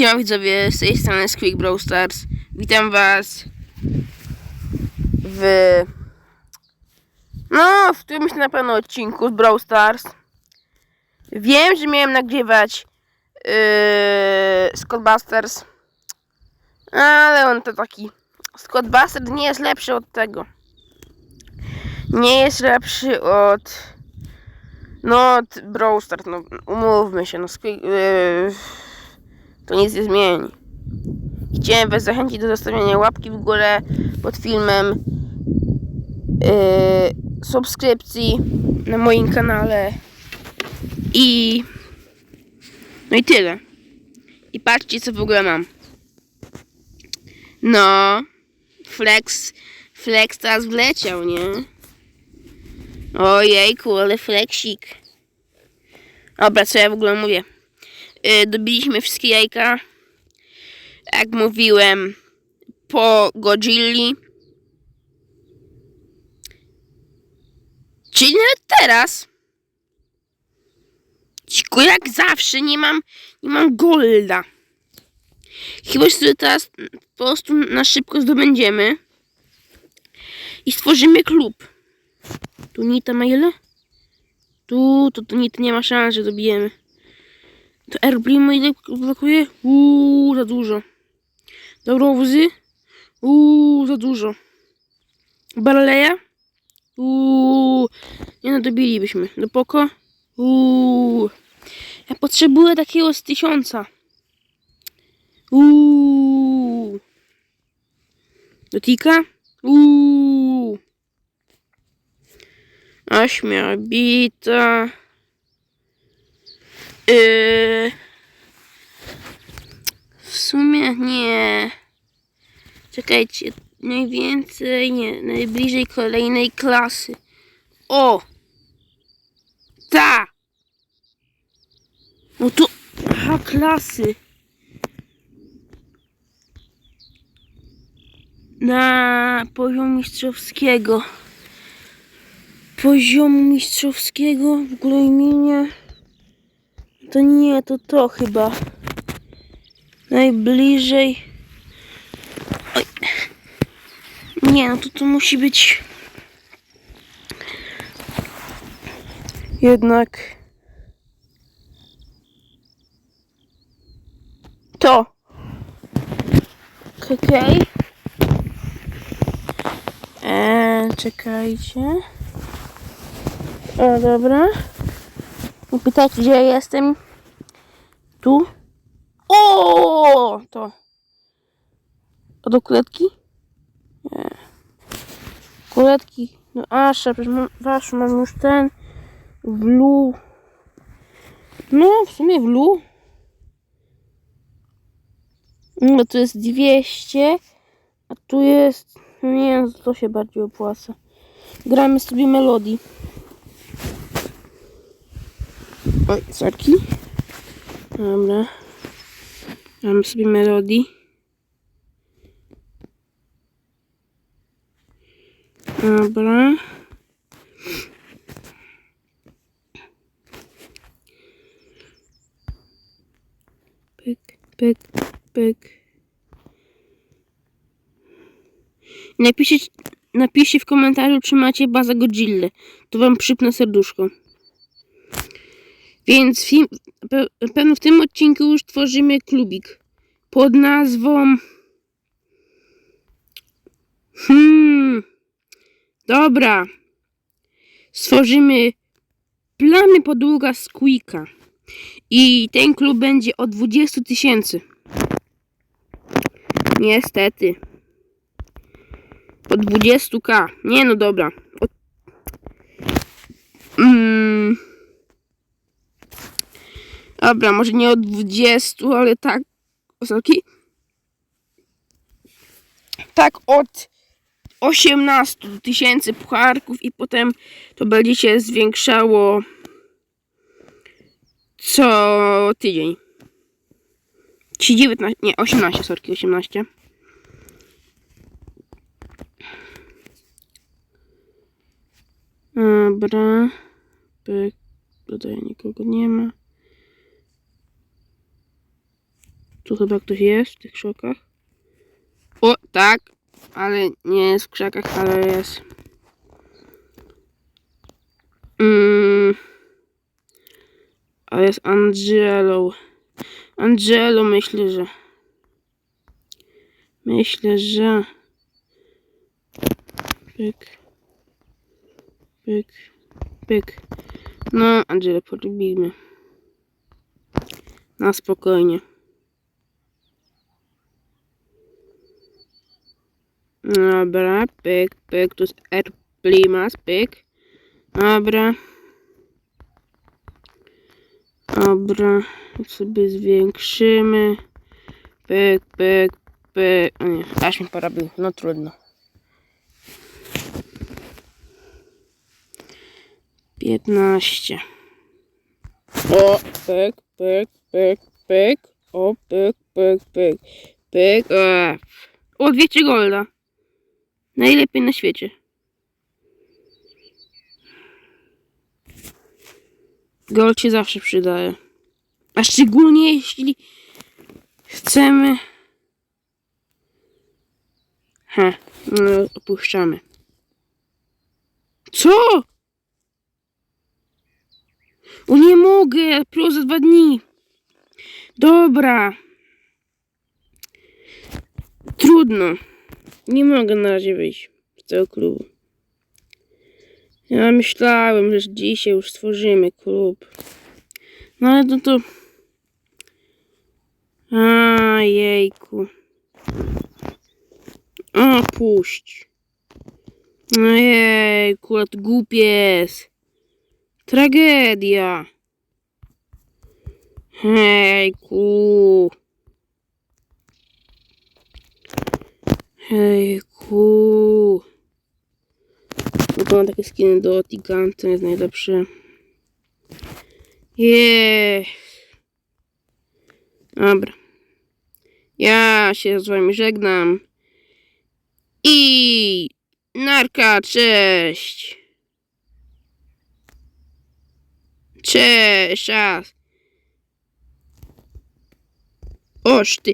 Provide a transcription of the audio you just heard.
Siema widzowie, z tej strony Squeak Brawl Stars. Witam was w... No, w którymś na pewno odcinku z Brawl Stars. Wiem, że miałem nagrywać yy, Scott Busters, ale on to taki... Scott Busters nie jest lepszy od tego. Nie jest lepszy od... No, od Brawl Stars, no umówmy się, no Squeak... Yy, to nic nie zmieni. Chciałem Was zachęcić do zostawienia łapki w górę pod filmem, yy, subskrypcji na moim kanale i no i tyle. I patrzcie co w ogóle mam. No, Flex, Flex teraz wleciał, nie? Ojejku, ale Flexik. Dobra, co ja w ogóle mówię? Y, dobiliśmy wszystkie jajka. Jak mówiłem, po Godzilli. Czyli nawet teraz. Tylko jak zawsze nie mam, nie mam golda. Chyba, że teraz po prostu na szybko zdobędziemy. I stworzymy klub. Tu Nita ma ile? Tu, to, to Nita nie ma szans, że dobijemy. To Airblima ile blokuje? Uuu, za dużo. Dobra, łzy? Uuu, za dużo. Barleja? Uuu, nie no, dobilibyśmy. Do poko? Uuu. Ja potrzebuję takiego z tysiąca. Uuu. Do tika? Uuu. Ośmiobita. Yy, w sumie nie. Czekajcie, najwięcej nie, najbliżej kolejnej klasy. O! Ta! No to, aha, klasy. Na poziom mistrzowskiego. Poziomu mistrzowskiego w ogóle imienia. To nie, to to chyba. Najbliżej. Oj. Nie, no to to musi być. Jednak. To. Okej. Okay. Eee, czekajcie. O, dobra. Pytajcie, gdzie jestem. Tu. O, to. A do kuletki? Nie. Kuletki. No Asza, wasz, mam już ten. W lu. No, w sumie w lu. No, tu jest 200. A tu jest... Nie to się bardziej opłaca. Gramy sobie melodii. Oj, sorki. Dobra. Mam sobie melodii. Dobra. Pyk, pyk, pyk. Napiszcie, napiszcie w komentarzu, czy macie bazę Godzilla. To wam przypnę serduszko. Więc film, w tym odcinku już tworzymy klubik pod nazwą. Hmm. Dobra. Stworzymy plamy podługa Squeaka. I ten klub będzie o 20 tysięcy. Niestety. Po 20k. Nie no dobra. O... Mm. Dobra, może nie od 20, ale tak. Sorki. Tak od 18 tysięcy pucharków i potem to będzie się zwiększało co tydzień. Ci 19, nie, 18, sorki, 18. Dobra. Tutaj nikogo nie ma. Tu chyba ktoś jest w tych krzakach. O, tak, ale nie jest w krzakach, ale jest. Mm. A jest Angelo. Angelo, myślę, że. Myślę, że. Pyk. Pyk. Pyk. No, Angelo, polubimy. Na spokojnie. Dobra, pyk, pyk, tu jest R Plimas, pyk. Dobra. Dobra, sobie zwiększymy. Pyk, pyk, pyk. O nie, aż mi porobił, no trudno. Piętnaście. O, pyk, pyk, pyk, pyk. O, pyk, pyk, pyk, pyk. E. O, 200 golda. Najlepiej na świecie. Gold się zawsze przydaje. A szczególnie jeśli chcemy... He, no, opuszczamy. Co? O nie mogę, pro za dwa dni. Dobra. Trudno. Nie mogę na razie wyjść z tego klubu. Ja myślałem, że dzisiaj już stworzymy klub. No ale to to... A jejku. O, puść. Ojejku, ale to głupies. Tragedia. Hejku. Hejku. No mam takie skiny do Tigan, to jest najlepsze. Jeee. Dobra. Ja się z wami żegnam. I narka, cześć. Cześć. Oż ty.